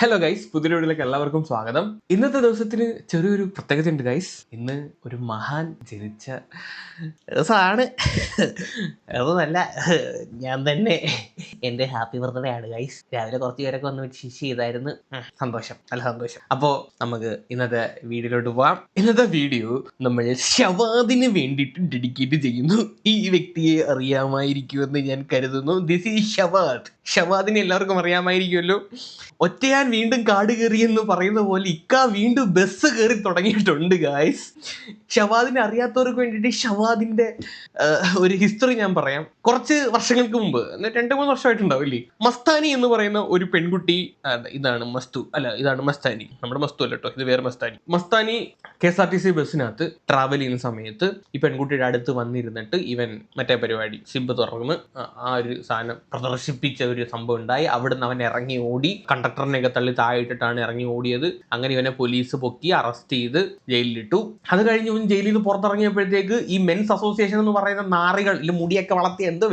Hello guys പുതിയ വീഡിയോയിലേക്ക് എല്ലാവർക്കും സ്വാഗതം. ഇന്നത്തെ ദിവസത്തിന് ചെറിയൊരു പ്രത്യേകത ഉണ്ട് ഗൈസ് ഇന്ന് ഒരു മഹാൻ ജനിച്ച ദിവസമാണ്. അതൊന്നല്ല ഞാൻ തന്നെ എന്റെ ഹാപ്പി ബർത്ത്ഡേ ആണ് ഗൈസ് രാവിലെ കുറച്ച് പേരൊക്കെ വന്ന് ശിശി ചെയ്തായിരുന്നു. സന്തോഷം. നല്ല സന്തോഷം. അപ്പോൾ നമുക്ക് ഇന്നത്തെ വീഡിയോയിലോട്ട് പോവാം. ഇന്നത്തെ വീഡിയോ നമ്മൾ ഷവാദിന് വേണ്ടിയിട്ട് ഡെഡിക്കേറ്റ് ചെയ്യുന്നു. ഈ വ്യക്തിയെ അറിയാമായിരിക്കുമെന്ന് ഞാൻ കരുതുന്നു. ദിസ് ഈസ് ഷവാദ് ഷവാദിനെ എല്ലാവർക്കും അറിയാമായിരിക്കുമല്ലോ. ഒറ്റയാൻ വീണ്ടും കാട് കയറി എന്ന് പറയുന്ന പോലെ ഇക്ക വീണ്ടും ബസ് കയറി തുടങ്ങിയിട്ടുണ്ട് ഗായ്സ് ഷവാദിനെ അറിയാത്തവർക്ക് വേണ്ടിയിട്ട് ഷവാദിന്റെ ഒരു ഹിസ്റ്ററി ഞാൻ പറയാം. കുറച്ച് വർഷങ്ങൾക്ക് മുമ്പ് രണ്ടു മൂന്ന് വർഷമായിട്ടുണ്ടാവും ഇല്ലേ? മസ്താനി എന്ന് പറയുന്ന ഒരു പെൺകുട്ടി ഇതാണ് മസ്തു അല്ല ഇതാണ് മസ്താനി. നമ്മുടെ മസ്തു അല്ല കേട്ടോ ഇത് വേറെ Mastani. Mastani K S R T C ബസ്സിനകത്ത് travel ചെയ്യുന്ന സമയത്ത് ഈ പെൺകുട്ടിയുടെ അടുത്ത് വന്നിരുന്നിട്ട് ഇവൻ മറ്റേ പരിപാടി സിബ് തുറന്ന് ആ- ഒരു സാധനം പ്രദർശിപ്പിച്ച ഒരു സംഭവം ഉണ്ടായി. അവിടുന്ന് അവൻ ഇറങ്ങി ഓടി കണ്ടക്ടറിനെയൊക്കെ തള്ളി താഴെയിട്ടിട്ടാണ് ഇറങ്ങി ഓടിയത്. അങ്ങനെ ഇവനെ പോലീസ് പൊക്കി അറസ്റ്റ് ചെയ്ത് ജയിലിലിട്ടു. അത് കഴിഞ്ഞ് ഇവൻ ജയിലിൽ നിന്ന് പുറത്തിറങ്ങിയപ്പോഴത്തേക്ക് ഈ മെൻസ് അസോസിയേഷൻ എന്ന് പറയുന്ന നാറികൾ മുടിയൊക്കെ വളർത്തി എന്തോ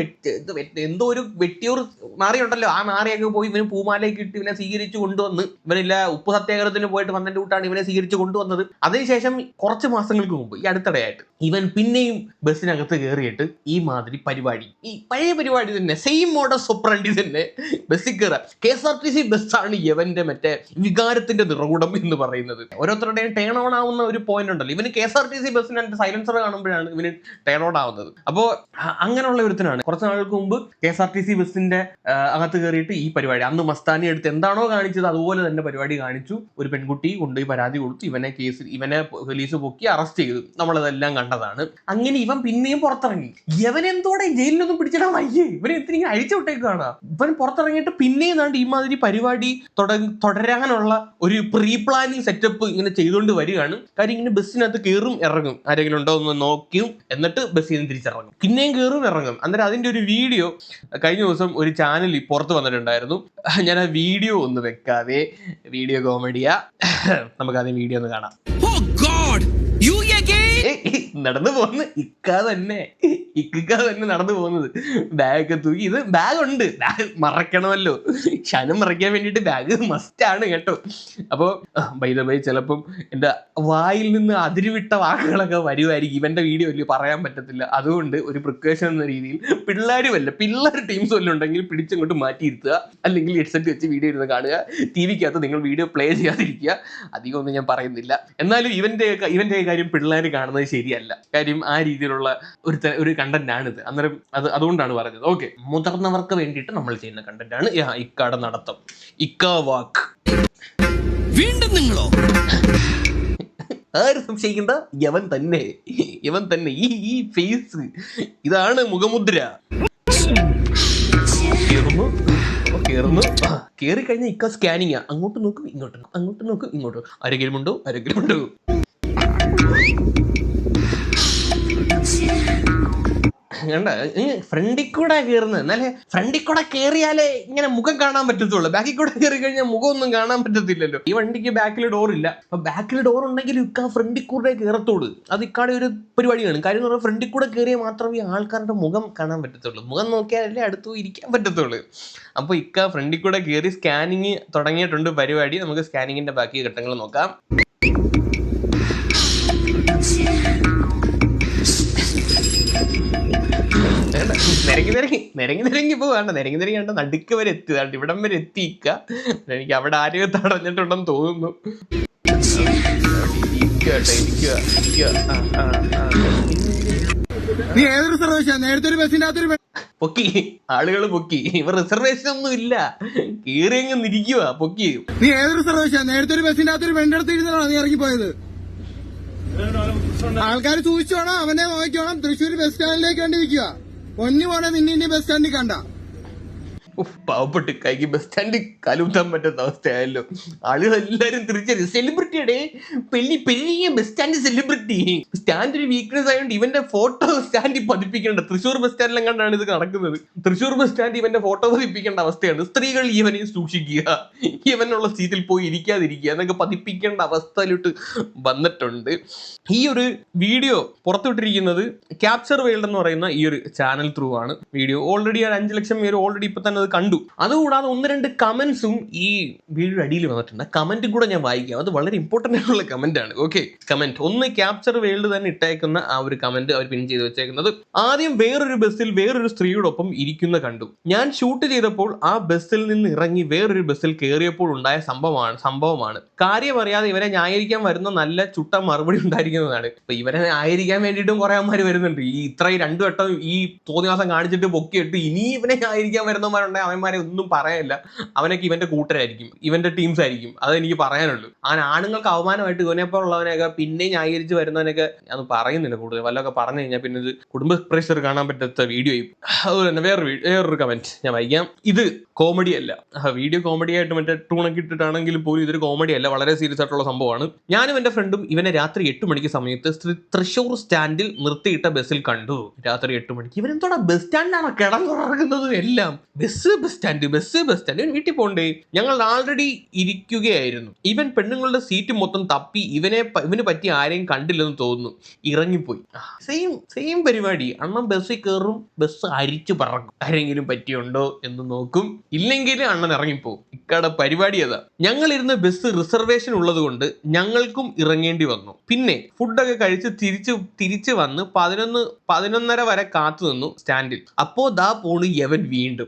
എന്തോ ഒരു വെട്ടിയൂർ മാറിയുണ്ടല്ലോ. ആ മാറിയൊക്കെ പോയി ഇവന് പൂമാലയൊക്കെ ഇട്ട് ഇവനെ സ്വീകരിച്ചു കൊണ്ടുവന്ന് ഇവനില്ല ഉപ്പ് സത്യാഗ്രഹത്തിന് പോയിട്ട് വന്നതിന്റെ കൂട്ടാണ് ഇവനെ സ്വീകരിച്ചു കൊണ്ടുവന്നത്. അതിനുശേഷം കുറച്ച് മാസങ്ങൾക്ക് മുമ്പ് ഈ അടുത്തിടെയായിട്ട് ഇവൻ പിന്നെയും ബസ്സിനകത്ത് കയറിയിട്ട് ഈ മാതിരി പരിപാടി ഈ പഴയ പരിപാടി തന്നെ സെയിം മോഡൽ സൊപ്രണ്ടി തന്നെ ബസ്സിൽ കയറുക K S R T C ബസ്സാണ് യവന്റെ മറ്റേ വികാരത്തിന്റെ നിറകുടം എന്ന് പറയുന്നത്. ഓരോരുത്തരുടെയും ടേൺ ഓൺ ആവുന്ന ഒരു പോയിന്റ് ഉണ്ടല്ലോ. ഇവന് K S R T C ബസ്സിന് സൈലൻസർ കാണുമ്പോഴാണ് ഇവന് ടേൺ ഓൺ ആവുന്നത്. അപ്പോ അങ്ങനെയുള്ള ഒരുത്തനാണ്. കുറച്ച് നാൾക്ക് മുമ്പ് K S R T C ബസ്സിന്റെ അകത്ത് കയറിയിട്ട് ഈ പരിപാടി അന്ന് മസ്താനി എടുത്ത് എന്താണോ കാണിച്ചത് അതുപോലെ തന്നെ പരിപാടി കാണിച്ചു. ഒരു പെൺകുട്ടി കൊണ്ടുപോയി പരാതി കൊടുത്തു. ഇവനെ കേസ് ഇവനെ പോലീസ് പൊക്കി അറസ്റ്റ് ചെയ്തു. നമ്മളതെല്ലാം കണ്ടതാണ്. അങ്ങനെ ഇവൻ പിന്നെയും പുറത്തിറങ്ങി. ഇവൻ എന്തോടെ ജയിലിലൊന്നും പിടിച്ചിടാൻ വയ്യേ? ഇവനെ എന്തിനെ അഴിച്ചു വിട്ടേക്കാണ്? ഇവൻ പുറത്തിറങ്ങിയിട്ട് പിന്നെയും നാണ്ട് ഈ മാതിരി പരിപാടി തുടരാനുള്ള ഒരു പ്രീ പ്ലാനിങ് സെറ്റപ്പ് ഇങ്ങനെ ചെയ്തുകൊണ്ട് വരികയാണ്. കാര്യം ഇങ്ങനെ ബസ്സിനകത്ത് കയറും ഇറങ്ങും. ആരെങ്കിലും ഉണ്ടോ എന്ന് നോക്കിയും എന്നിട്ട് ബസ്സിൽ നിന്ന് തിരിച്ചിറങ്ങും. പിന്നെയും കയറും ഇറങ്ങും. അന്നേരം അതിന്റെ ഒരു വീഡിയോ കഴിഞ്ഞ ദിവസം ഒരു ചാനൽ പുറത്ത് വന്നിട്ടുണ്ടായിരുന്നു. ഞാൻ ആ വീഡിയോ ഒന്ന് വെക്കാതെ വീഡിയോ കോമഡിയാ. നമുക്ക് ആദ്യം വീഡിയോ ഒന്ന് കാണാം. നടന്നു പോകുന്ന. ഇക്ക തന്നെ. ഇക്ക തന്നെ നടന്നു പോകുന്നത്. ബാഗൊക്കെ തൂക്കി. ഇത് ബാഗ് ഉണ്ട്. ബാഗ് മറക്കണമല്ലോ. ക്ഷണം മറയ്ക്കാൻ വേണ്ടിയിട്ട് ബാഗ് മസ്റ്റ് ആണ് കേട്ടോ. അപ്പോൾ ബൈ ബൈ ചിലപ്പം എന്റെ വായിൽ നിന്ന് അതിരുവിട്ട വാക്കുകളൊക്കെ വരുമായിരിക്കും ഇവന്റെ വീഡിയോ വലിയ പറയാൻ പറ്റത്തില്ല. അതുകൊണ്ട് ഒരു പ്രിക്കോഷൻ എന്ന രീതിയിൽ പിള്ളേരും അല്ല പിള്ളേർ ടീംസ് വല്ലതും ഉണ്ടെങ്കിൽ പിടിച്ചങ്ങോട്ട് മാറ്റിയിരുത്തുക. അല്ലെങ്കിൽ ഹെഡ്സെറ്റ് വെച്ച് വീഡിയോ ഇരുന്ന് കാണുക. ടി വിക്കകത്ത് നിങ്ങൾ വീഡിയോ പ്ലേ ചെയ്യാതിരിക്കുക. അധികം ഒന്നും ഞാൻ പറയുന്നില്ല. എന്നാലും ഇവന്റെ ഇവന്റെ കാര്യം പിള്ളേർ കാണുന്നത് ശരിയല്ല. കാര്യം ആ രീതിയിലുള്ള ഒരു ഒരു കണ്ടന്റ് ആണിത്. അന്നേരം അത് അതുകൊണ്ടാണ് പറഞ്ഞത്. ഓക്കെ മുതിർന്നവർക്ക് വേണ്ടിയിട്ട് നമ്മൾ ചെയ്യുന്ന കണ്ടന്റ് ആണ് ഇക്കാട നടത്തം. ഇക്ക വാക്ക്. വീണ്ടും നിങ്ങളോ? ആര് സംശയിക്കണ്ട? യവൻ തന്നെ. യവൻ തന്നെ. ഈ ഈ ഫേസ് ഇതാണ് മുഖമുദ്ര. കേറുന്നു. കേറി കഴിഞ്ഞാൽ ഇക്ക സ്കാനിങ് അങ്ങോട്ട് നോക്കും ഇങ്ങോട്ട്. അങ്ങോട്ട് നോക്കും ഇങ്ങോട്ട്. ആരെങ്കിലും ഉണ്ടോ ആരെങ്കിലും ഉണ്ടോ കണ്ട? ഫ്രണ്ടിൽ കൂടെ കയറുന്നത് എന്നാലേ ഫ്രണ്ടിൽ കൂടെ കയറിയാലേ ഇങ്ങനെ മുഖം കാണാൻ പറ്റത്തുള്ളൂ. ബാക്കിൽ കൂടെ കയറി കഴിഞ്ഞാൽ മുഖമൊന്നും കാണാൻ പറ്റത്തില്ലല്ലോ. ഈ വണ്ടിക്ക് ബാക്കിൽ ഡോർ ഇല്ല. അപ്പൊ ബാക്കിൽ ഡോർ ഉണ്ടെങ്കിൽ ഇക്ക ഫ്രണ്ടിൽ കൂടെ കയറത്തോളൂ. അത് ഇക്കാടെ ഒരു പരിപാടിയാണ്. കാര്യം എന്ന് പറഞ്ഞാൽ ഫ്രണ്ടിൽ കൂടെ കയറിയാൽ മാത്രമേ ആൾക്കാരുടെ മുഖം കാണാൻ പറ്റത്തുള്ളൂ. മുഖം നോക്കിയാലല്ലേ അടുത്ത് ഇരിക്കാൻ പറ്റത്തുള്ളൂ. അപ്പോൾ ഇക്ക ഫ്രണ്ടിൽ കൂടെ കയറി സ്കാനിങ് തുടങ്ങിയിട്ടുണ്ട് പരിപാടി. നമുക്ക് സ്കാനിങ്ങിന്റെ ബാക്കി ഘട്ടങ്ങൾ നോക്കാം. നിരങ്ങി നിരങ്ങി നിരങ്ങി നിരങ്ങി പോവാണ്ട് വേണ്ട നിരങ്ങി നിരങ്ങി കണ്ട നടുക്ക് വരെ എത്തി ഇവിടം വരെ എത്തിക്ക എനിക്ക് അവിടെ ആരെയും തടഞ്ഞിട്ടുണ്ടെന്ന് തോന്നുന്നു. നീ ഏത് റിസർവേഷൻ നേരത്തെ ഒരു ബസ്സിന്റെ അകത്തൊരു പൊക്കി. ആളുകൾ പൊക്കി. ഇവർ റിസർവേഷൻ ഒന്നും ഇല്ല. കീറിയങ്ങ് നിരിക്കുക പൊക്കി. നീ ഏത് റിസർവേഷൻ നേരത്തെ ഒരു ബസ്സിന്റെ അകത്തൊരു പെണ്ണെടുത്ത് ഇരുന്നാണോ നീ ഇറങ്ങിപ്പോയത്? ആൾക്കാർ സൂക്ഷിച്ചോണം അവനെ നോക്കിക്കോണം. തൃശ്ശൂർ ബസ് സ്റ്റാൻഡിലേക്ക് വേണ്ടി നിൽക്കുക പൊന്നു പോണെ നിന്നെ ബസ് സ്റ്റാൻഡിൽ കണ്ട. പാവപ്പെട്ട് കൈക്ക് ബസ് സ്റ്റാൻഡിൽ കലൂത്താൻ പറ്റുന്ന അവസ്ഥയായല്ലോ. ആളുകൾ എല്ലാരും തിരിച്ചറിയും സെലിബ്രിറ്റിയുടെ പെല്ലി പെരിയ ബസ് സ്റ്റാൻഡ് സെലിബ്രിറ്റി സ്റ്റാൻഡ് ഒരു വീക്ക്നെസ് ആയതുകൊണ്ട് ഇവന്റെ ഫോട്ടോ സ്റ്റാൻഡിൽ പതിപ്പിക്കേണ്ട. തൃശ്ശൂർ ബസ് സ്റ്റാൻഡിലും കണ്ടാണ് ഇത് നടക്കുന്നത്? തൃശ്ശൂർ ബസ് സ്റ്റാൻഡ് ഇവന്റെ ഫോട്ടോ പതിപ്പിക്കേണ്ട അവസ്ഥയാണ്. സ്ത്രീകൾ ഇവനെ സൂക്ഷിക്കുക. ഇവനുള്ള സീറ്റിൽ പോയി ഇരിക്കാതിരിക്കുക എന്നൊക്കെ പതിപ്പിക്കേണ്ട അവസ്ഥയിലോട്ട് വന്നിട്ടുണ്ട്. ഈ ഒരു വീഡിയോ പുറത്തുവിട്ടിരിക്കുന്നത് ക്യാപ്ചർ വേൾഡ് എന്ന് പറയുന്ന ഈ ഒരു ചാനൽ ത്രൂ ആണ്. വീഡിയോ ഓൾറെഡി ഒരു അഞ്ച് ലക്ഷം പേര് ഓൾറെഡി ഇപ്പൊ തന്നെ പറയുന്നത് കണ്ടു. അതുകൂടാതെ ഒന്ന് രണ്ട് കമന്റ്സും ഈ വീഡിയോ അടിയിൽ വന്നിട്ടുണ്ട്. കമന്റും കൂടെ ഞാൻ വായിക്കാം. അത് വളരെ ഇമ്പോർട്ടന്റ് ആയിട്ടുള്ള കമന്റ് ആണ്. ഓക്കെ കമന്റ് ഒന്ന് ക്യാപ്ചർ വേൾഡ് തന്നെ ഇട്ടേക്കുന്ന ആ ഒരു കമന്റ് അവർ പിൻ ചെയ്ത് വെച്ചേക്കുന്നത്. ആദ്യം വേറൊരു ബസ്സിൽ വേറൊരു സ്ത്രീയോടൊപ്പം ഇരിക്കുന്ന കണ്ടു. ഞാൻ ഷൂട്ട് ചെയ്തപ്പോൾ ആ ബസ്സിൽ നിന്ന് ഇറങ്ങി വേറൊരു ബസ്സിൽ കയറിയപ്പോൾ ഉണ്ടായ സംഭവമാണ് സംഭവമാണ്. കാര്യം അറിയാതെ ഇവരെ ന്യായീകരിക്കാൻ വരുന്ന നല്ല ചുട്ട മറുപടി ഉണ്ടായിരിക്കുന്നതാണ്. ഇപ്പൊ ഇവരെ ന്യായീകരിക്കാൻ വേണ്ടിയിട്ടും കുറെ അമ്മമാർ വരുന്നുണ്ട്. ഈ ഇത്രയും രണ്ടു വട്ടം ഈ തോന്നിവാസം കാണിച്ചിട്ട് പൊക്കിയിട്ട് ഇനി ഇവനെ ന്യായീകരിക്കാൻ വരുന്നവന്മാരുണ്ടെങ്കിൽ അവന്മാരെ ഒന്നും പറയാനില്ല അവനൊക്കെ ഇവന്റെ കൂട്ടരായിരിക്കും. ഇവന്റെ ടീംസ് ആയിരിക്കും. അത് എനിക്ക് പറയാനുള്ളൂ. അവൻ ആണുങ്ങൾക്ക് അവമാനമായിട്ട് ഇവനെപ്പോലുള്ളവനെയൊക്കെ പിന്നെ ന്യായീകരിച്ച് വരുന്നവനൊക്കെ ഞാൻ പറയുന്നില്ല കൂടുതൽ. വല്ലതൊക്കെ പറഞ്ഞു കഴിഞ്ഞാൽ പിന്നെ ഇത് കുടുംബ പ്രഷർ കാണാൻ പറ്റാത്ത വീഡിയോ അതുപോലെ തന്നെ വേറൊരു വേറൊരു കമന്റ് ഞാൻ വായിക്കാം. ഇത് കോമഡി അല്ല. വീഡിയോ കോമഡി ആയിട്ട് മറ്റേ ടൂണൊക്കെ ഇട്ടിട്ടാണെങ്കിലും പോലും ഇതൊരു കോമഡി അല്ല. വളരെ സീരിയസ് ആയിട്ടുള്ള സംഭവമാണ്. ഞാനും എന്റെ ഫ്രണ്ടും ഇവനെ രാത്രി എട്ട് മണിക്ക് സമയത്ത് തൃശൂർ സ്റ്റാൻഡിൽ നിർത്തിയിട്ട ബസ്സിൽ കണ്ടു. രാത്രി എട്ട് മണിക്ക്. ഇവനെന്തോടാ ബസ് സ്റ്റാൻഡിലാണ് കിടന്നുറങ്ങുന്നത് എല്ലാം? Bus bus stand bus bus stand. വീട്ടിൽ പോകണ്ടേ? ഞങ്ങൾ ആൾറെഡി ഇരിക്കുകയായിരുന്നു. ഇവൻ പെണ്ണുങ്ങളുടെ സീറ്റ് മൊത്തം തപ്പി ഇവനെ ഇവന് പറ്റി ആരെയും കണ്ടില്ലെന്ന് തോന്നുന്നു. ഇറങ്ങിപ്പോയി. സെയിം സെയിം പരിപാടി. അണ്ണൻ ബസ്സിൽ കയറും ബസ് അരിച്ചു പറക്കും. ആരെങ്കിലും പറ്റിയുണ്ടോ എന്ന് നോക്കും. ഇല്ലെങ്കിൽ അണ്ണൻ ഇറങ്ങിപ്പോകും ഇക്കട പരിപാടി അതാ. ഞങ്ങൾ ഇരുന്ന ബസ് റിസർവേഷൻ ഉള്ളത് കൊണ്ട് ഞങ്ങൾക്കും ഇറങ്ങേണ്ടി വന്നു. പിന്നെ ഫുഡൊക്കെ കഴിച്ച് തിരിച്ച് തിരിച്ച് വന്ന് പതിനൊന്ന് പതിനൊന്നര വരെ കാത്തു നിന്നു സ്റ്റാൻഡിൽ. അപ്പോ ദാ പോണു യവൻ വീണ്ടും.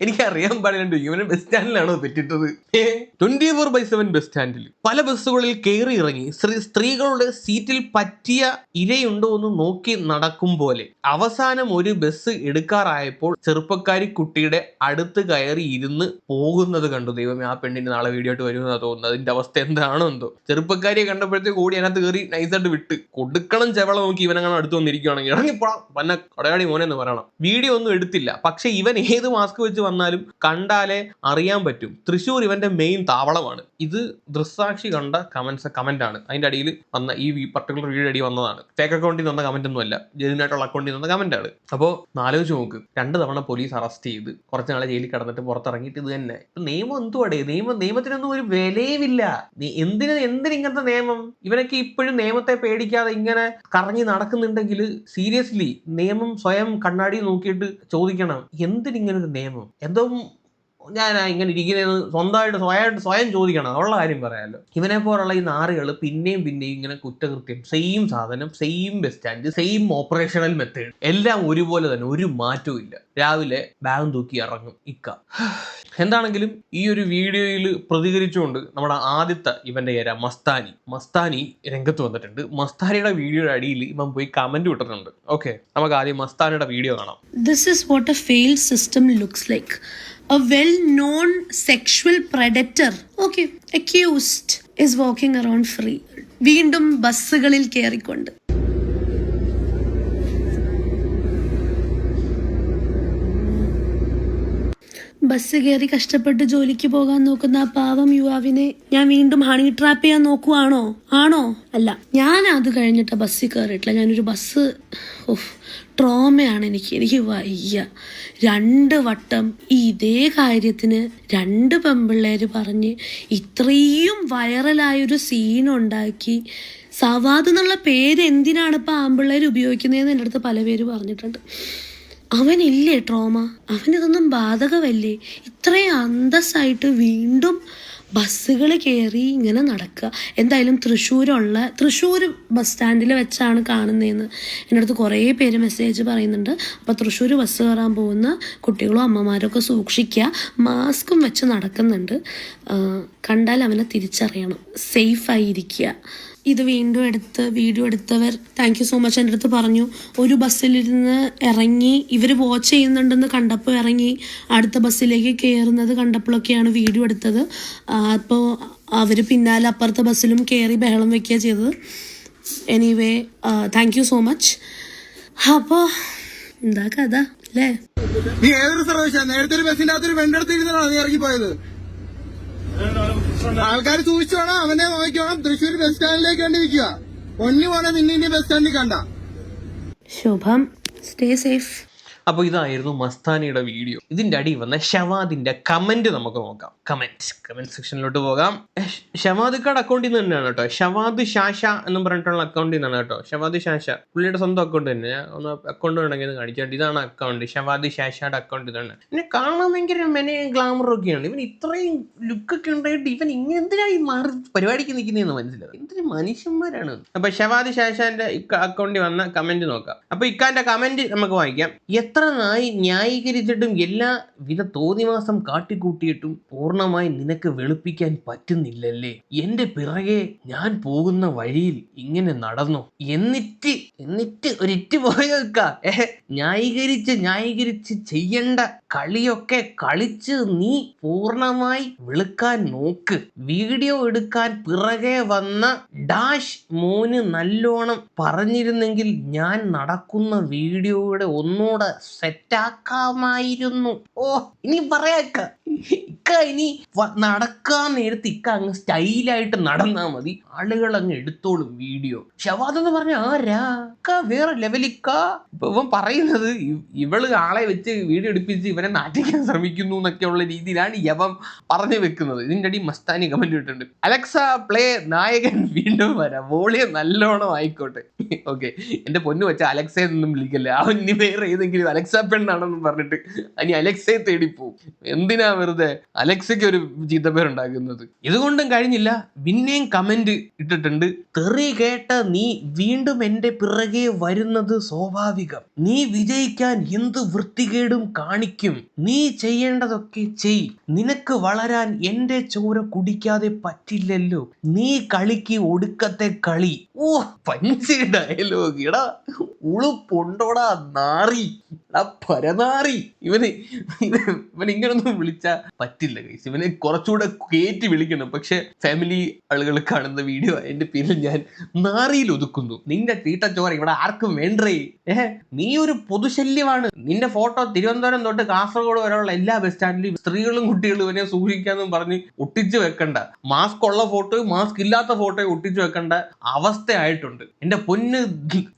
എനിക്കറിയാൻ പാടില്ല ഇവനെ ബസ് സ്റ്റാൻഡിലാണോ തെറ്റിട്ടത്. Twenty four by seven bus സ്റ്റാൻഡിൽ പല ബസ്സുകളിൽ കയറി ഇറങ്ങി സ്ത്രീ സ്ത്രീകളുടെ സീറ്റിൽ പറ്റിയ ഇരയുണ്ടോ എന്ന് നോക്കി നടക്കും പോലെ. അവസാനം ഒരു ബസ് എടുക്കാറായപ്പോൾ ചെറുപ്പക്കാരി കുട്ടിയുടെ അടുത്ത് കയറി ഇരുന്ന് പോകുന്നത് കണ്ടു. ദൈവമേ ആ പെണ്ണിന് നാളെ വീഡിയോ ആയിട്ട് വരുമെന്നാണ് തോന്നുന്നത്. അതിന്റെ അവസ്ഥ എന്താണോ എന്തോ. ചെറുപ്പക്കാരിയെ കണ്ടപ്പോഴത്തേക്ക് കൂടി അതിനകത്ത് കയറി നൈസായിട്ട് വിട്ട്. കൊടുക്കണം ചെവള നോക്കി ഇവനങ്ങനെ അടുത്ത് വന്നിരിക്കുകയാണെങ്കിൽ ഇറങ്ങിപ്പോടാം. വന്ന കടയാടി മോനെന്ന് പറയണം. വീഡിയോ ഒന്നും എടുത്തില്ല. പക്ഷെ ഇവൻ ഏത് മാസ്ക് വെച്ച് വന്നാലും കണ്ടാലേ അറിയാൻ പറ്റും. തൃശ്ശൂർ ഇവന്റെ മെയിൻ താവളമാണ്. ഇത് ദൃസാക്ഷി കണ്ട കമന്റ്സ് കമന്റ് ആണ്. അതിന്റെ അടിയിൽ വന്ന ഈ പർട്ടിക്കുലർ വീഡിയോ അടി വന്നതാണ്. ഫേക്ക് അക്കൗണ്ടിൽ നിന്ന് കമന്റ് ഒന്നുമല്ല ജെനുവിനായിട്ടുള്ള അക്കൗണ്ടിൽ നിന്ന് കമന്റ് ആണ്. അപ്പോൾ നാലോചിച്ച് നോക്ക്. രണ്ട് തവണ പോലീസ് അറസ്റ്റ് ചെയ്ത് കുറച്ച് നാളെ ജയിലിൽ കടന്നിട്ട് പുറത്തിറങ്ങിയിട്ട് ഇത് തന്നെ. നിയമം നിയമം എന്തുവാടേ നിയമം നിയമത്തിനൊന്നും ഒരു വിലയുമില്ല. എന്തിന് എന്തിനിങ്ങനത്തെ നിയമം? ഇവനൊക്കെ ഇപ്പോഴും നിയമത്തെ പേടിക്കാതെ ഇങ്ങനെ കറങ്ങി നടക്കുന്നുണ്ടെങ്കിൽ സീരിയസ്ലി നിയമം സ്വയം കണ്ണാടി നോക്കിയിട്ട് ചോദിക്കണം. എന്തിനിങ്ങനെ ഒരു നിയമം എന്തോ ഞാൻ ഇങ്ങനെ ഇരിക്കുന്നതെന്ന് സ്വന്തമായിട്ട് സ്വയമായിട്ട് സ്വയം ചോദിക്കണം. ഉള്ള കാര്യം പറയാമല്ലോ ഇവനെ പോലുള്ള ഈ നാറുകൾ പിന്നെയും പിന്നെയും ഇങ്ങനെ കുറ്റകൃത്യം സെയിം സാധനം same bus stand same operational method എല്ലാം ഒരുപോലെ തന്നെ ഒരു മാറ്റവും ഇല്ല. രാവിലെ ബാഗ് തൂക്കി ഇറങ്ങും. ഇക്ക. എന്താണെങ്കിലും ഈ ഒരു വീഡിയോയിൽ പ്രതികരിച്ചുകൊണ്ട് നമ്മുടെ ആദ്യത്തെ ഇവന്റെ പേര മസ്താനി. മസ്താനി രംഗത്ത് വന്നിട്ടുണ്ട്. മസ്താനിയുടെ വീഡിയോയുടെ അടിയിൽ ഇവൻ പോയി കമന്റ് വിട്ടിട്ടുണ്ട് ഓക്കെ നമുക്ക് ആദ്യം മസ്താനിയുടെ വീഡിയോ കാണാം. This is what a failed system looks like. A well known sexual predator, okay, accused, is walking around free. വീണ്ടും ബസ്സുകളിൽ കയറിക്കൊണ്ട് ബസ് കയറി കഷ്ടപ്പെട്ട് ജോലിക്ക് പോകാൻ നോക്കുന്ന ആ പാവം യുവാവിനെ ഞാൻ വീണ്ടും ഹണി ട്രാപ്പ് ചെയ്യാൻ നോക്കുവാണോ? ആണോ? അല്ല ഞാൻ അത് കഴിഞ്ഞിട്ട് ബസ്സിൽ കയറിയിട്ടില്ല ഞാനൊരു ബസ് ഓഫ് ട്രോമയാണ് എനിക്ക്. എനിക്ക് വയ്യ. രണ്ട് വട്ടം ഇതേ കാര്യത്തിന് രണ്ട് പെമ്പിള്ളേര് പറഞ്ഞ് ഇത്രയും വൈറലായൊരു സീൻ ഉണ്ടാക്കി. സവാദ് എന്നുള്ള പേര് എന്തിനാണ് ഇപ്പം ആമ്പിള്ളേർ ഉപയോഗിക്കുന്നതെന്ന് എന്റെ അടുത്ത് പല പേര് പറഞ്ഞിട്ടുണ്ട്. അവനില്ലേ ട്രോമ? അവനിതൊന്നും ബാധകമല്ലേ? ഇത്രയും അന്തസ്സായിട്ട് വീണ്ടും ബസ്സുകൾ കയറി ഇങ്ങനെ നടക്കുക. എന്തായാലും തൃശ്ശൂരുള്ള തൃശ്ശൂർ ബസ് സ്റ്റാൻഡിൽ വെച്ചാണ് കാണുന്നതെന്ന് എന്റെ അടുത്ത് കുറേ പേര് മെസ്സേജ് പറയുന്നുണ്ട്. അപ്പോൾ തൃശ്ശൂർ ബസ് കയറാൻ പോകുന്ന കുട്ടികളും അമ്മമാരും ഒക്കെ സൂക്ഷിക്കുക. മാസ്കും വെച്ച് നടക്കുന്നുണ്ട്. കണ്ടാൽ അവനെ തിരിച്ചറിയണം. സേഫായിരിക്കുക ഇത് വീണ്ടും എടുത്ത് വീഡിയോ എടുത്തവർ താങ്ക് യു സോ മച്ച് എന്റെ അടുത്ത് പറഞ്ഞു. ഒരു ബസ്സിലിരുന്ന് ഇറങ്ങി ഇവർ വാച്ച് ചെയ്യുന്നുണ്ടെന്ന് കണ്ടപ്പോൾ ഇറങ്ങി അടുത്ത ബസ്സിലേക്ക് കയറുന്നത് കണ്ടപ്പോഴൊക്കെയാണ് വീഡിയോ എടുത്തത്. അപ്പോൾ അവർ പിന്നാലെ അപ്പുറത്തെ ബസ്സിലും കയറി ബഹളം വെക്കുക ചെയ്തത്. Anyway thank you so much അപ്പോൾ എന്താ കഥ അല്ലേ? നീ ഏതൊരു സർവേശ നേരത്തെ ഒരു ബസ്സിന്റെ അകത്തൊരു വെണ്ടെടുത്ത് ഇരുന്നാണ് നീ ഇറങ്ങിപ്പോയത്? ആൾക്കാർ സൂക്ഷിച്ചു വേണം അവനെ നോക്കിയോണം തൃശ്ശൂർ ബസ് സ്റ്റാൻഡിലേക്ക് വേണ്ടി വിൽക്കുക പൊന്നു പോണെ നിന്നെ ബസ് സ്റ്റാൻഡിൽ കണ്ട. ശുഭം. സ്റ്റേ സേഫ് അപ്പോൾ ഇതായിരുന്നു മസ്താനിയുടെ വീഡിയോ ഇതിന്റെ അടി വന്ന ഷവാദിന്റെ കമന്റ് നമുക്ക് നോക്കാം. കമന്റ് കമന്റ് സെക്ഷനിലോട്ട് പോകാം. ഷവാദിക്കാട് അക്കൗണ്ടിൽ നിന്ന് തന്നെയാണ് കേട്ടോ. ഷവാദ് ഷാഷ എന്ന് പറഞ്ഞിട്ടുള്ള അക്കൗണ്ടിൽ നിന്നാണ് കേട്ടോ. ഷവാദ് ഷാഷ. പുള്ളിയുടെ സ്വന്തം അക്കൗണ്ട് തന്നെ. ഞാൻ ഒന്ന് അക്കൗണ്ട് വേണമെങ്കിൽ ഒന്ന് ഇതാണ് അക്കൗണ്ട് ഷവാദ് ഷാഷയുടെ അക്കൗണ്ട് ഇതാണ്. പിന്നെ കാണാൻ ഭയങ്കര മെനെ ഗ്ലാമർ ഒക്കെയാണ് ഇവൻ ഇത്രയും ലുക്ക് ഒക്കെ ഉണ്ടായിട്ട് ഇവൻ ഇങ്ങനെ എന്തിനായി മാറി പരിപാടിക്ക് നിൽക്കുന്നതെന്ന് മനസ്സിലാവും എന്തൊരു മനുഷ്യന്മാരാണ്. അപ്പൊ ഷവാദ് ഷാഷാന്റെ അക്കൗണ്ടിൽ വന്ന കമന്റ് നോക്കാം. അപ്പൊ ഇക്കാന്റെ കമന്റ് നമുക്ക് വായിക്കാം. എത്ര നായി ന്യായീകരിച്ചിട്ടും എല്ലാ വിധ തോന്നിവാസം കാട്ടിക്കൂട്ടിയിട്ടും പൂർണമായി നിനക്ക് വെളുപ്പിക്കാൻ പറ്റുന്നില്ലല്ലേ? എന്റെ പിറകെ ഞാൻ പോകുന്ന വഴിയിൽ ഇങ്ങനെ നടന്നു. എന്നിട്ട് എന്നിട്ട് ഒരിറ്റ് പോയേക്ക ഏഹ് ന്യായീകരിച്ച് ന്യായീകരിച്ച് ചെയ്യേണ്ട കളിയൊക്കെ കളിച്ച് നീ പൂർണമായി വെളുക്കാൻ നോക്ക്. വീഡിയോ എടുക്കാൻ പിറകെ വന്ന ഡാഷ് മോന് നല്ലോണം പറഞ്ഞിരുന്നെങ്കിൽ ഞാൻ നടക്കുന്ന വീഡിയോയുടെ ഒന്നുകൂടെ സെറ്റാക്കാമായിരുന്നു. ഓ ഇനി പറയാക്ക. ഇക്ക ഇനി നടക്കാൻ നേരത്ത് ഇക്ക അങ്ങ് സ്റ്റൈലായിട്ട് നടന്നാ മതി. ആളുകൾ അങ്ങ് എടുത്തോളും വീഡിയോ. ഷവാദ് എന്ന് പറഞ്ഞ ആരാ? ഇക്ക വേറെ ലെവലിക്ക ഇപ്പൊ ഇവൻ പറയുന്നത് ഇവൾ ആളെ വെച്ച് വീഡിയോ എടുപ്പിച്ച് ഇവനെ നാട്ടിക്കാൻ ശ്രമിക്കുന്നു എന്നൊക്കെ ഉള്ള രീതിയിലാണ് യവം പറഞ്ഞു വെക്കുന്നത്. ഇതിന്റെ അടി മസ്താനി കമന്റ് ഇട്ടിട്ടുണ്ട്. അലക്സ പ്ലേ നായകൻ വീണ്ടും വരാം. വോളിയം നല്ലോണം ആയിക്കോട്ടെ. ഓക്കെ. എന്റെ പൊന്നു വെച്ച അലക്സ എന്നൊന്നും വിളിക്കല്ലേ? അവൻ ഇനി വേറെ ഏതെങ്കിലും അലക്സ പെണ്ണാണെന്ന് പറഞ്ഞിട്ട്. അനി അലക്സയെ തേടി പോവും. എന്തിനാ വെറുതെ അലക്സയ്ക്ക് ഒരു ചീത്തപ്പേരുണ്ടാക്കുന്നത് ഇതുകൊണ്ടും കഴിഞ്ഞില്ല. പിന്നെയും കമന്റ് ഇട്ടിട്ടുണ്ട്. തെറി കേട്ട നീ വീണ്ടും എന്റെ പിറകെ വരുന്നത് സ്വാഭാവികം. നീ വിജയിക്കാൻ എന്ത് വൃത്തികേടും കാണിക്കും. നീ ചെയ്യേണ്ടതൊക്കെ ചെയ്. നിനക്ക് വളരാൻ എന്റെ ചോര കുടിക്കാതെ പറ്റില്ലല്ലോ. നീ കളിക്ക് ഒടുക്കത്തെ കളി. ഓ പഞ്ച് ഡയലോഗ് എടാ. ഉളുപ്പൊണ്ടോടാ നാറി. എടാ പരനാറി. ഇവന് ഇവൻ ഇങ്ങനൊന്നും വിളിച്ചാ പറ്റില്ല ഗൈസ് ഇവനെ കുറച്ചുകൂടെ കയറ്റി വിളിക്കണം. പക്ഷെ ഫാമിലി ആളുകൾ കാണുന്ന വീഡിയോ എന്റെ പേരിൽ ഞാൻ നാറിയിൽ ഒതുക്കുന്നു. നിന്റെ തീട്ടച്ചോറ ഇവിടെ ആർക്കും വേണ്ടേ? ഏഹ് നീ ഒരു പൊതുശല്യമാണ്. നിന്റെ ഫോട്ടോ തിരുവനന്തപുരം തൊട്ട് കാസർഗോഡ് വരെയുള്ള എല്ലാ ബസ് സ്റ്റാൻഡിലും സ്ത്രീകളും കുട്ടികളും ഇവനെ സൂക്ഷിക്കാന്നും പറഞ്ഞ് ഒട്ടിച്ചു വെക്കണ്ട. മാസ്ക് ഉള്ള ഫോട്ടോയും മാസ്ക് ഇല്ലാത്ത ഫോട്ടോയും ഒട്ടിച്ചു വെക്കേണ്ട അവസ്ഥയായിട്ടുണ്ട്. എന്റെ പൊന്ന്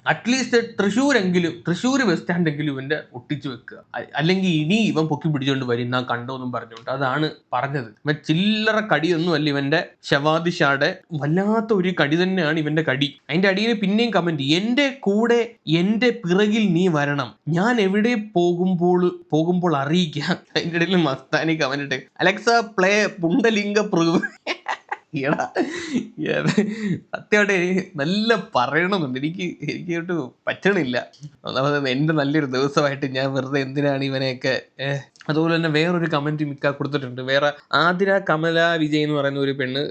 അറ്റ്ലീസ്റ്റ് തൃശ്ശൂരെങ്കിലും തൃശ്ശൂർ ബസ് സ്റ്റാൻഡെങ്കിലും ഇവന്റെ ഒട്ടിച്ചു വെക്കുക. അല്ലെങ്കിൽ ഇനി ഇവൻ പൊക്കി പിടിച്ചുകൊണ്ട് വരും നാ കണ്ടോന്നും പറഞ്ഞോണ്ട് അതാണ് പറഞ്ഞത്. ഇവൻ ചില്ലറ കടിയൊന്നും അല്ല ഇവന്റെ ഷവാദിഷാടെ വല്ലാത്ത ഒരു കടി തന്നെയാണ് ഇവന്റെ കടി. അതിന്റെ അടിയിൽ പിന്നെയും കമന്റ് എന്റെ കൂടെ എന്റെ പിറകിൽ നീ വരണം. ഞാൻ എവിടെ പോകുമ്പോൾ പോകുമ്പോൾ അറിയിക്കാം. അതിന്റെ ഇടയിൽ മസ്താനി കമന്റ് അലക്സ പ്ലേ പുണ്ടലിംഗ പ്രൂവ് എടാ സത്യമായിട്ട് നല്ല പറയണമെന്നുണ്ട്. എനിക്ക് എനിക്ക് പറ്റണില്ല. ഒന്നാമത് എന്റെ നല്ലൊരു ദിവസമായിട്ട് ഞാൻ വെറുതെ എന്തിനാണ് ഇവനെയൊക്കെ അതുപോലെ തന്നെ വേറൊരു കമന്റ് മിക്ക കൊടുത്തിട്ടുണ്ട്. വേറെ ആതിര കമല വിജയ് എന്ന് പറയുന്ന ഒരു പെണ്ണ്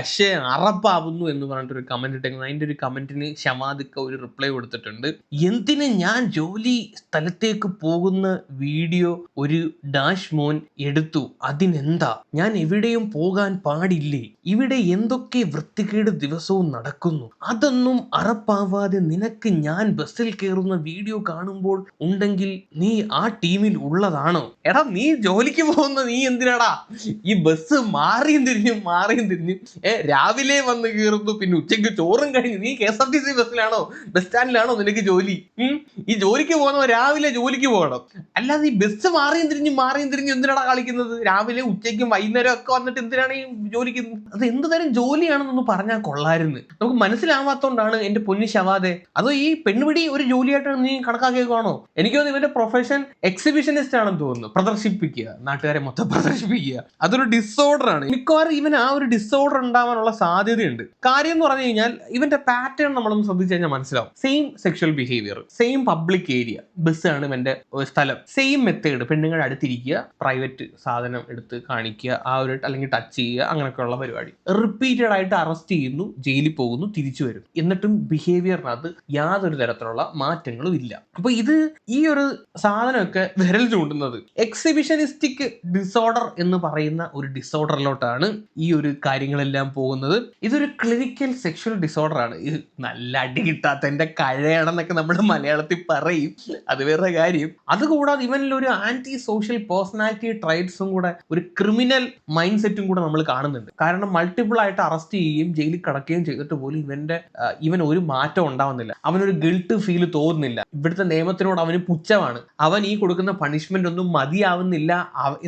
അക്ഷയ അറപ്പാവുന്നു എന്ന് പറഞ്ഞിട്ട് ഒരു കമന്റ് ഇട്ടേക്കുന്നത് അതിന്റെ ഒരു കമന്റിന് ഷമാദിക്ക ഒരു റിപ്ലൈ കൊടുത്തിട്ടുണ്ട്. എന്തിന് ഞാൻ ജോലി സ്ഥലത്തേക്ക് പോകുന്ന വീഡിയോ ഒരു ഡാഷ് മോൻ എടുത്തു? അതിനെന്താ? ഞാൻ എവിടെയും പോകാൻ പാടില്ലേ? ഇവിടെ എന്തൊക്കെ വൃത്തികേട് ദിവസവും നടക്കുന്നു? അതൊന്നും അറപ്പാവാതെ നിനക്ക് ഞാൻ ബസ്സിൽ കയറുന്ന വീഡിയോ കാണുമ്പോൾ ഉണ്ടെങ്കിൽ നീ ആ ടീമിൽ ഉള്ളതാണോ? എടാ നീ ജോലിക്ക് പോകുന്ന നീ എന്തിനാടാ? ഈ ബസ് മാറിയും തിരിഞ്ഞു മാറിയും തിരിഞ്ഞു. ഏ രാവിലെ വന്ന് കീറുന്നു പിന്നെ ഉച്ചയ്ക്ക് ചോറും കഴിഞ്ഞ്. നീ K S R T C ബസ്സിലാണോ bus സ്റ്റാൻഡിലാണോ നിനക്ക് ജോലി? ഈ ജോലിക്ക് പോകുന്നവ രാവിലെ ജോലിക്ക് പോകണം. അല്ലാതെ ഈ ബസ് മാറിയും തിരിഞ്ഞു മാറിയും തിരിഞ്ഞു എന്തിനാടാ കളിക്കുന്നത്? രാവിലെ ഉച്ചയ്ക്കും വൈകുന്നേരം ഒക്കെ വന്നിട്ട് എന്തിനാണ് ഈ ജോലിക്ക് അത് എന്ത് തരം ജോലിയാണെന്നൊന്ന് പറഞ്ഞാൽ കൊള്ളായിരുന്നു നമുക്ക് മനസ്സിലാവാത്തോണ്ടാണ് എന്റെ പൊന്നി ശവാദെ. അതോ ഈ പെൺപിടി ഒരു ജോലിയായിട്ടാണ് നീ കണക്കാക്കിയേക്കാണോ എനിക്കോ ഇവന്റെ പ്രൊഫഷൻ എക്സിബിഷനിസ്റ്റ് ആണെന്ന് തോന്നുന്നു. പ്രദർശിപ്പിക്കുക. നാട്ടുകാരെ മൊത്തം പ്രദർശിപ്പിക്കുക. അതൊരു ഡിസോർഡർ ആണ്. മിക്കവാറും ഇവൻ ആ ഒരു ഡിസോർഡർ ഉണ്ടാവാനുള്ള സാധ്യതയുണ്ട്. കാര്യം എന്ന് പറഞ്ഞു കഴിഞ്ഞാൽ ഇവന്റെ പാറ്റേൺ നമ്മളൊന്ന് ശ്രദ്ധിച്ചു കഴിഞ്ഞാൽ മനസ്സിലാവും. Same sexual behaviour same public area bus ആണ് ഇവന്റെ സ്ഥലം. സെയിം മെത്തേഡ് പെണ്ണുങ്ങളുടെ അടുത്തിരിക്കുക പ്രൈവറ്റ് സാധനം എടുത്ത് കാണിക്കുക ആ ഒരു അല്ലെങ്കിൽ ടച്ച് ചെയ്യുക അങ്ങനെയൊക്കെയുള്ള പരിപാടി. റിപ്പീറ്റഡ് ആയിട്ട് അറസ്റ്റ് ചെയ്യുന്നു ജയിലിൽ പോകുന്നു തിരിച്ചു വരും എന്നിട്ടും ബിഹേവിയറിനകത്ത് യാതൊരു തരത്തിലുള്ള മാറ്റങ്ങളും ഇല്ല. അപ്പൊ ഇത് ഈ ഒരു സാധനമൊക്കെ വിരൽ ചൂണ്ടുന്നത് എക്സിബിഷനിസ്റ്റിക് ഡിസോർഡർ എന്ന് പറയുന്ന ഒരു ഡിസോർഡറിലോട്ടാണ് ഈ ഒരു കാര്യങ്ങളെല്ലാം പോകുന്നത്. ഇതൊരു ക്ലിനിക്കൽ സെക്ഷൽ ഡിസോർഡർ ആണ്. ഇത് നല്ല അടി കിട്ടാത്തതിന്റെ കഴയാണെന്നൊക്കെ നമ്മൾ മലയാളത്തിൽ പറയും. അത് വേറെ കാര്യം. അതുകൂടാതെ ഇവനിൽ ഒരു ആന്റി സോഷ്യൽ പേഴ്സണാലിറ്റി ട്രൈറ്റ്സും കൂടെ ഒരു ക്രിമിനൽ മൈൻഡ് സെറ്റും കൂടെ നമ്മൾ കാണുന്നുണ്ട്. കാരണം മൾട്ടിപ്പിൾ ആയിട്ട് അറസ്റ്റ് ചെയ്യുകയും ജയിലിൽ കിടക്കുകയും ചെയ്തിട്ട് പോലും ഇവന്റെ ഇവൻ ഒരു മാറ്റം ഉണ്ടാവുന്നില്ല. അവനൊരു ഗിൽട്ട് ഫീൽ തോന്നുന്നില്ല. ഇവിടുത്തെ നിയമത്തിനോട് അവന് പുച്ഛമാണ്. അവൻ ഈ കൊടുക്കുന്ന പണിഷ്മെന്റ് ഒന്നും മതിയാവുന്നില്ല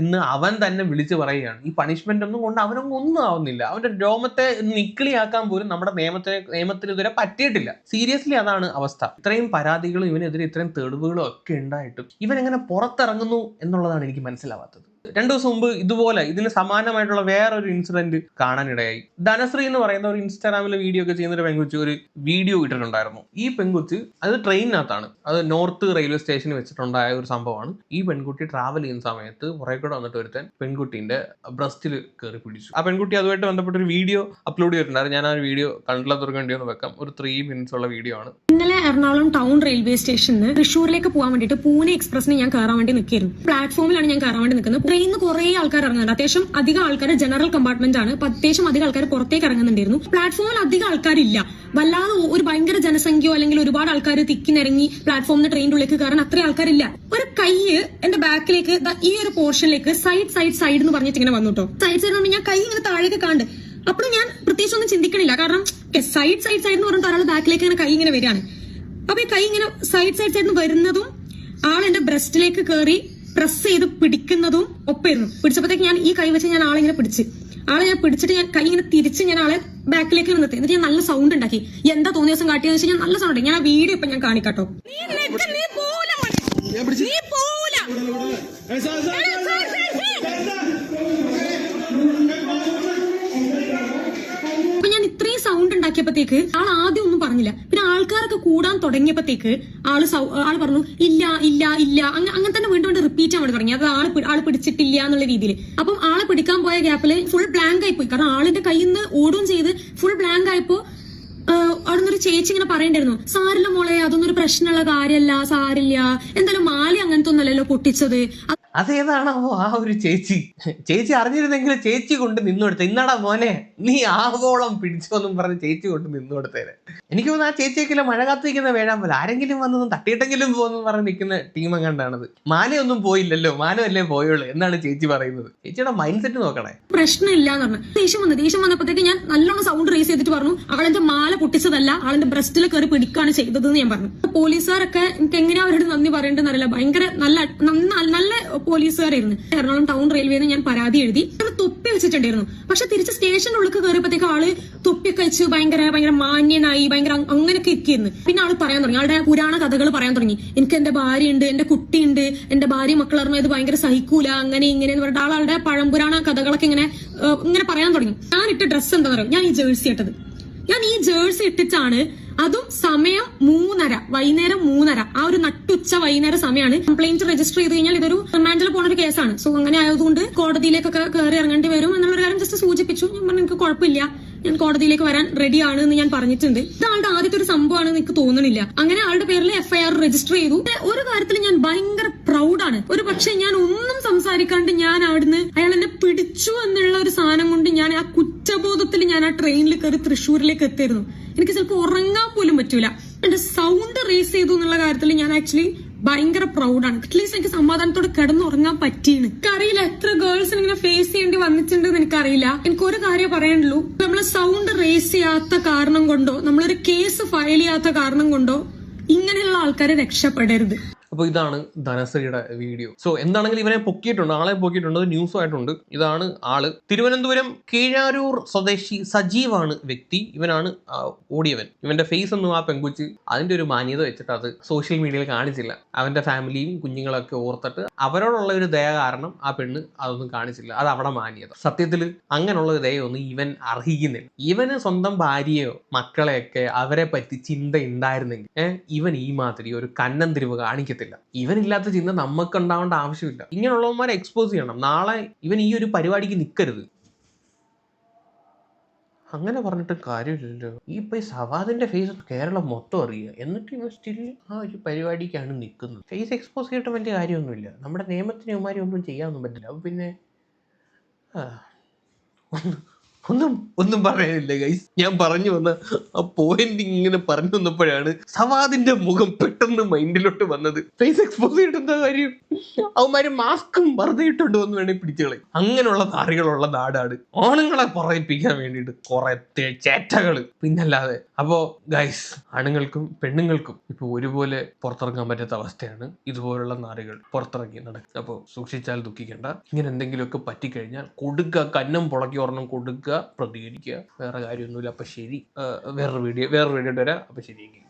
എന്ന് അവൻ തന്നെ വിളിച്ചു പറയുകയാണ്. ഈ പണിഷ്മെന്റ് ഒന്നും കൊണ്ട് അവനൊന്നും ഒന്നും ആവുന്നില്ല. അവന്റെ രോമത്തെ നിക്കിളിയാക്കാൻ പോലും നമ്മുടെ നിയമത്തെ നിയമത്തിന് ഇതുവരെ പറ്റിയിട്ടില്ല. സീരിയസ്ലി അതാണ് അവസ്ഥ. ഇത്രയും പരാതികളും ഇവനെതിരെ ഇത്രയും തെളിവുകളും ഒക്കെ ഉണ്ടായിട്ടും ഇവൻ എങ്ങനെ പുറത്തിറങ്ങുന്നു എന്നുള്ളതാണ് എനിക്ക് മനസ്സിലാവാത്തത്. രണ്ടു ദിവസം മുമ്പ് ഇതുപോലെ ഇതിന് സമാനമായിട്ടുള്ള വേറെ ഒരു ഇൻസിഡന്റ് കാണാനിടയായി. ധനശ്രീ എന്ന് പറയുന്ന ഒരു ഇൻസ്റ്റാഗ്രാമിൽ വീഡിയോ ഒക്കെ ചെയ്യുന്ന ഒരു പെൺകുച്ചി ഒരു വീഡിയോ ഇട്ടിട്ടുണ്ടായിരുന്നു. ഈ പെൺകുച്ചി അത് ട്രെയിനിനകത്താണ്. അത് നോർത്ത് റെയിൽവേ സ്റ്റേഷനിൽ വെച്ചിട്ടുണ്ടായ ഒരു സംഭവമാണ്. ഈ പെൺകുട്ടി ട്രാവൽ ചെയ്യുന്ന സമയത്ത് പുറകെ കൂടെ വന്നിട്ട് ഒരുത്തൻ പെൺകുട്ടിന്റെ ബ്രസ്റ്റിൽ കയറി പിടിച്ചു. ആ പെൺകുട്ടി അതുമായിട്ട് ബന്ധപ്പെട്ട ഒരു വീഡിയോ അപ്ലോഡ് ചെയ്തിട്ടുണ്ടായിരുന്നു. ഞാൻ ആ വീഡിയോ കണ്ടുള്ള തുറക്കേണ്ടി ഒന്ന് വെക്കാം. ഒരു ത്രീ മിനിറ്റ്സ് ഉള്ള വീഡിയോ ആണ്. ഇന്നലെ എറണാകുളം ടൗൺ റെയിൽവേ സ്റ്റേഷനിൽ തൃശ്ശൂരിലേക്ക് പോകാൻ വേണ്ടിയിട്ട് പൂനെ എക്സ്പ്രസിന് ഞാൻ കയറാൻ വേണ്ടി നിൽക്കുന്നു പ്ലാറ്റ്ഫോമിലാണ് ഞാൻ കയറാൻ വേണ്ടി നിൽക്കുന്നത്. ട്രെയിനിൽ നിന്ന് കുറേ ആൾക്കാർ ഇറങ്ങുന്നുണ്ട്. അത്യാവശ്യം അധികം ആൾക്കാർ ജനറൽ കമ്പാർട്ട്മെന്റ് ആണ്. അത്യാവശ്യം അധികം ആൾക്കാർ പുറത്തേക്ക് ഇറങ്ങുന്നുണ്ടായിരുന്നു. പ്ലാറ്റ്ഫോമിൽ അധികം ആൾക്കാരില്ല. വല്ലാതെ ഒരു ഭയങ്കര ജനസംഖ്യയോ അല്ലെങ്കിൽ ഒരുപാട് ആൾക്കാർ തിക്കിനിറങ്ങി പ്ലാറ്റ്ഫോമിന് ട്രെയിനിന്റെ ഉള്ളിലേക്ക് കയറാൻ അത്രയും ആൾക്കാരില്ല. ഒരു കൈ എന്റെ ബാക്കിലേക്ക് ഈ ഒരു പോർഷനിലേക്ക് സൈഡ് സൈഡ് സൈഡ് എന്ന് പറഞ്ഞിട്ട് ഇങ്ങനെ വന്നു കേട്ടോ. സൈഡ് സൈഡ് ഞാൻ കൈ ഇങ്ങനെ താഴേക്ക് കാണ്ട്. അപ്പോൾ ഞാൻ പ്രത്യേകിച്ച് ഒന്നും ചിന്തിക്കണില്ല. കാരണം സൈഡ് സൈഡ് സൈഡ് എന്ന് പറഞ്ഞിട്ട് ഒരാൾ ബാക്കിലേക്ക് ഇങ്ങനെ കൈ ഇങ്ങനെ വരികയാണ്. അപ്പൊ ഈ കൈ ഇങ്ങനെ സൈഡ് സൈഡ് സൈഡ് വരുന്നതും ആൾ എന്റെ ബ്രസ്റ്റിലേക്ക് കയറി പ്രസ് ചെയ്ത് പിടിക്കുന്നതും ഒപ്പായിരുന്നു. പിടിച്ചപ്പോഴത്തേക്ക് ഞാൻ ഈ കൈ വെച്ച് ഞാൻ ആളെ ഇങ്ങനെ പിടിച്ച്. ആളെ ഞാൻ പിടിച്ചിട്ട് ഞാൻ കൈ ഇങ്ങനെ തിരിച്ച് ഞാൻ ആളെ ബാക്കിലേക്ക് നിർത്തി. എന്നിട്ട് ഞാൻ നല്ല സൗണ്ട് ഉണ്ടാക്കി. എന്താ തോന്നിയ ദിവസം കാട്ടിയെന്ന് വെച്ചാൽ ഞാൻ നല്ല സൗണ്ട് ഞാൻ ആ വീഡിയോ ഇപ്പൊ ഞാൻ കാണിക്കാട്ടോ. അപ്പൊ ഞാൻ ഇത്രയും സൗണ്ട് ഉണ്ടാക്കിയപ്പോഴത്തേക്ക് ആൾ ആദ്യം ഒന്നും പറഞ്ഞില്ല. ആൾക്കാരൊക്കെ കൂടാൻ തുടങ്ങിയപ്പോഴത്തേക്ക് ആൾ ആൾ പറഞ്ഞു ഇല്ല ഇല്ല ഇല്ല. അങ്ങനെ തന്നെ വീണ്ടും വീണ്ടും റിപ്പീറ്റ് ആവാൻ തുടങ്ങി അത് ആൾ ആൾ പിടിച്ചിട്ടില്ല എന്നുള്ള രീതിയിൽ അപ്പം ആളെ പിടിക്കാൻ പോയ ഗ്യാപ്പിൽ ഫുൾ ബ്ലാങ്ക് ആയി പോയി. കാരണം ആളിന്റെ കയ്യിൽ നിന്ന് ഓടും ചെയ്ത് ഫുൾ ബ്ലാങ്ക് ആയപ്പോ അവിടെ നിന്നൊരു ചേച്ചി ഇങ്ങനെ പറയണ്ടായിരുന്നു. സാരില്ല മോളെ അതൊന്നും ഒരു പ്രശ്നമുള്ള കാര്യമല്ല സാരില്ല. എന്തായാലും മാലി അങ്ങനത്തെ ഒന്നല്ലല്ലോ പൊട്ടിച്ചത്. അതേതാണോ ആ ഒരു ചേച്ചി? ചേച്ചി അറിഞ്ഞിരുന്നെങ്കിൽ ചേച്ചി കൊണ്ട് നിന്നു കൊടുത്ത. ഇന്നടാ മോനെ നീ ആവോളം പിടിച്ചോന്നും പറഞ്ഞ് ചേച്ചി കൊണ്ട് നിന്നു കൊടുത്തേനെ. എനിക്ക് തോന്നുന്നു ആ ചേച്ചിയൊക്കെ മഴ കാത്തിരിക്കുന്ന വേഴാൻ പോലെ. ആരെങ്കിലും വന്നൊന്നും തട്ടിയിട്ടെങ്കിലും പോകുന്നു പറഞ്ഞ് നിൽക്കുന്ന ടീം അങ്ങാണ്ടാണത് മാലയൊന്നും പോയില്ലല്ലോ. മാനമല്ലേ പോയുള്ളൂ. എന്നാണ് ചേച്ചി പറയുന്നത്. ചേച്ചിയുടെ മൈൻഡ് സെറ്റ് നോക്കണേ. പ്രശ്നമില്ല എന്ന് പറഞ്ഞു. ദേഷ്യം വന്നു. ദേഷ്യം വന്നപ്പോഴത്തേക്ക് ഞാൻ നല്ലോണം സൗണ്ട് റേസ് ചെയ്തിട്ട് പറഞ്ഞു. അവളെന്റെ മാല പൊട്ടിച്ചതല്ല. അവളെന്റെ ബ്രസ്റ്റിൽ കയറി പിടിക്കുകയാണ് ചെയ്തതെന്ന് ഞാൻ പറഞ്ഞു. പോലീസുകാരൊക്കെ എനിക്ക് എങ്ങനെയാ അവരോട് നന്ദി പറയേണ്ടതെന്നറിയില്ല ഭയങ്കര നല്ല നല്ല പോലീസുകാരായിരുന്നു. എറണാകുളം ടൗൺ റെയിൽവേന്ന് ഞാൻ പരാതി എഴുതി. തൊപ്പി വെച്ചിട്ടുണ്ടായിരുന്നു. പക്ഷെ തിരിച്ച് സ്റ്റേഷന്റെ ഉള്ളിൽ കയറിയപ്പോഴത്തേക്ക് ആൾ തൊപ്പിയൊക്കെ വെച്ച് ഭയങ്കര ഭയങ്കര മാന്യനായി ഭയങ്കര അങ് അങ്ങനെയൊക്കെ ഇരിക്കുന്നു പിന്നെ ആൾ പറയാൻ തുടങ്ങി. ആളുടെ പുരാണ കഥകൾ പറയാൻ തുടങ്ങി. എനിക്ക് എന്റെ ഭാര്യയുണ്ട് എന്റെ കുട്ടിയുണ്ട് എന്റെ ഭാര്യ മക്കളറിഞ്ഞ ഇത് ഭയങ്കര സഹിക്കൂല അങ്ങനെ ഇങ്ങനെ എന്ന് പറഞ്ഞിട്ട് ആളുടെ പഴംപുരാണ കഥകളൊക്കെ ഇങ്ങനെ ഇങ്ങനെ പറയാൻ തുടങ്ങി. ഞാൻ ഇട്ട ഡ്രസ്സ് എന്താ പറയുക ഞാൻ ഈ ജേഴ്സി ഇട്ടത്. ഞാൻ ഈ ജേഴ്സി ഇട്ടിട്ടാണ് അതും സമയം മൂന്നര വൈകുന്നേരം മൂന്നര. ആ ഒരു നട്ടുച്ച വൈകുന്നേര സമയമാണ് കംപ്ലൈന്റ് രജിസ്റ്റർ ചെയ്ത് കഴിഞ്ഞാൽ ഇതൊരു റിമാൻഡിൽ പോണ ഒരു കേസാണ്. സോ അങ്ങനെ ആയതുകൊണ്ട് കോടതിയിലേക്കൊക്കെ കയറി ഇറങ്ങേണ്ടി വരും എന്നുള്ള കാര്യം ജസ്റ്റ് സൂചിപ്പിച്ചു. ഞാൻ പറഞ്ഞു എനിക്ക് കുഴപ്പമില്ല. ഞാൻ കോടതിയിലേക്ക് വരാൻ റെഡിയാണ് എന്ന് ഞാൻ പറഞ്ഞിട്ടുണ്ട്. ഇതാളുടെ ആദ്യത്തെ ഒരു സംഭവമാണ് എനിക്ക് തോന്നുന്നില്ല. അങ്ങനെ ആളുടെ പേരിൽ എഫ്ഐആർ രജിസ്റ്റർ ചെയ്തു. ഒരു കാര്യത്തിൽ ഞാൻ ഭയങ്കര പ്രൗഡാണ് ഒരു പക്ഷെ ഞാൻ ഒന്നും സംസാരിക്കാണ്ട് ഞാൻ അവിടുന്ന് അയാൾ എന്നെ പിടിച്ചു എന്നുള്ള ഒരു സാധനം കൊണ്ട് ഞാൻ ആ കുറ്റബോധത്തിൽ ഞാൻ ആ ട്രെയിനിൽ കയറി തൃശ്ശൂരിലേക്ക് എത്തിയിരുന്നു. എനിക്ക് ചിലപ്പോൾ ഉറങ്ങാൻ പോലും പറ്റൂല. എന്റെ സൗണ്ട് റേസ് ചെയ്തു എന്നുള്ള കാര്യത്തിൽ ഞാൻ ആക്ച്വലി ഭയങ്കര പ്രൗഡാണ് അറ്റ്ലീസ്റ്റ് എനിക്ക് സമാധാനത്തോടെ കിടന്നുറങ്ങാൻ പറ്റിയാണ് എനിക്കറിയില്ല എത്ര ഗേൾസ് ഇങ്ങനെ ഫേസ് ചെയ്യേണ്ടി വന്നിട്ടുണ്ടെന്ന് എനിക്കറിയില്ല. എനിക്ക് ഒരു കാര്യം പറയാനുള്ളൂ. നമ്മൾ സൗണ്ട് റേസ് ചെയ്യാത്ത കാരണം കൊണ്ടോ നമ്മളൊരു കേസ് ഫയൽ ചെയ്യാത്ത കാരണം കൊണ്ടോ ഇങ്ങനെയുള്ള ആൾക്കാരെ രക്ഷപ്പെടരുത്. അപ്പോൾ ഇതാണ് ധനശ്രീയുടെ വീഡിയോ. സോ എന്താണെങ്കിലും ഇവനെ പൊക്കിയിട്ടുണ്ട് ആളെ പൊക്കിയിട്ടുണ്ട് ന്യൂസ് ആയിട്ടുണ്ട്. ഇതാണ് ആൾ. തിരുവനന്തപുരം കീഴാരൂർ സ്വദേശി സജീവാണ് വ്യക്തി. ഇവനാണ് ഓടിയവൻ. ഇവന്റെ ഫേസ് ഒന്നും ആ പെങ്കുച്ച് അതിന്റെ ഒരു മാന്യത വെച്ചിട്ട് അത് സോഷ്യൽ മീഡിയയിൽ കാണിച്ചില്ല. അവന്റെ ഫാമിലിയും കുഞ്ഞുങ്ങളൊക്കെ ഓർത്തിട്ട് അവരോടുള്ള ഒരു ദയ കാരണം ആ പെണ്ണ് അതൊന്നും കാണിച്ചില്ല. അത് അവിടെ മാന്യത. സത്യത്തിൽ അങ്ങനെയുള്ള ഒരു ദയൊന്നും ഇവൻ അർഹിക്കുന്നില്ല. ഇവന് സ്വന്തം ഭാര്യയോ മക്കളെയൊക്കെ അവരെ പറ്റി ചിന്ത ഉണ്ടായിരുന്നെങ്കിൽ ഇവൻ ഈ മാതിരി ഒരു കന്നം തിരിവ് കാണിക്കത്തില്ല. ഇവനില്ലാത്ത ചിന്ത നമുക്ക് ഉണ്ടാവേണ്ട ആവശ്യമില്ല. ഇങ്ങനെയുള്ളവന്മാരെ എക്സ്പോസ് ചെയ്യണം. നാളെ ഇവൻ ഈ ഒരു പരിപാടിക്ക് നിൽക്കരുത് അങ്ങനെ പറഞ്ഞിട്ട് കാര്യമില്ലല്ലോ. ഈ ഇപ്പൊ ഈ സവാദിന്റെ ഫേസ് കേരളം മൊത്തം അറിയുക. എന്നിട്ട് ഇവ സ്റ്റിൽ ആ ഒരു പരിപാടിക്കാണ് നിൽക്കുന്നത് ഫേസ് എക്സ്പോസ് ചെയ്തിട്ട് വലിയ കാര്യമൊന്നുമില്ല. നമ്മുടെ നിയമത്തിന് ഇവന്മാരെ ഒന്നും ചെയ്യാനൊന്നും പറ്റില്ല. അപ്പൊ പിന്നെ ആ, ഒന്നും ഒന്നും ഒന്നും പറയാനില്ല ഗൈസ് ഞാൻ പറഞ്ഞു വന്ന ആ പോയിന്റ് ഇങ്ങനെ പറഞ്ഞു വന്നപ്പോഴാണ് സവാദിന്റെ മുഖം പെട്ടെന്ന് മൈൻഡിലോട്ട് വന്നത്. ഫേസ് എക്സ്പോസ് ചെയ്തിട്ട് കാര്യം? അവന്മാര് മാസ്കും വെറുതെ ഇട്ടുകൊണ്ട് വന്ന് വേണേ പിടിച്ചുകളെ അങ്ങനെയുള്ള നാറികളുള്ള നാടാണ്. ആണുങ്ങളെ പറയിപ്പിക്കാൻ വേണ്ടിയിട്ട് കുറെ ചേറ്റകൾ. പിന്നല്ലാതെ അപ്പോ ഗൈസ് ആണുങ്ങൾക്കും പെണ്ണുങ്ങൾക്കും ഇപ്പൊ ഒരുപോലെ പുറത്തിറങ്ങാൻ പറ്റാത്ത അവസ്ഥയാണ് ഇതുപോലുള്ള നാറികൾ പുറത്തിറങ്ങി നടക്കുക അപ്പോൾ സൂക്ഷിച്ചാൽ ദുഃഖിക്കേണ്ട. ഇങ്ങനെ എന്തെങ്കിലുമൊക്കെ പറ്റിക്കഴിഞ്ഞാൽ കൊടുക്കുക കന്നം പുളക്കി ഒരെണ്ണം കൊടുക്കുക പ്രതികരിക്കുക വേറെ കാര്യമൊന്നുമില്ല. അപ്പൊ ശരി. വേറൊരു വീഡിയോ വേറൊരു വീഡിയോ വരാം. അപ്പൊ ശരിയെങ്കിൽ.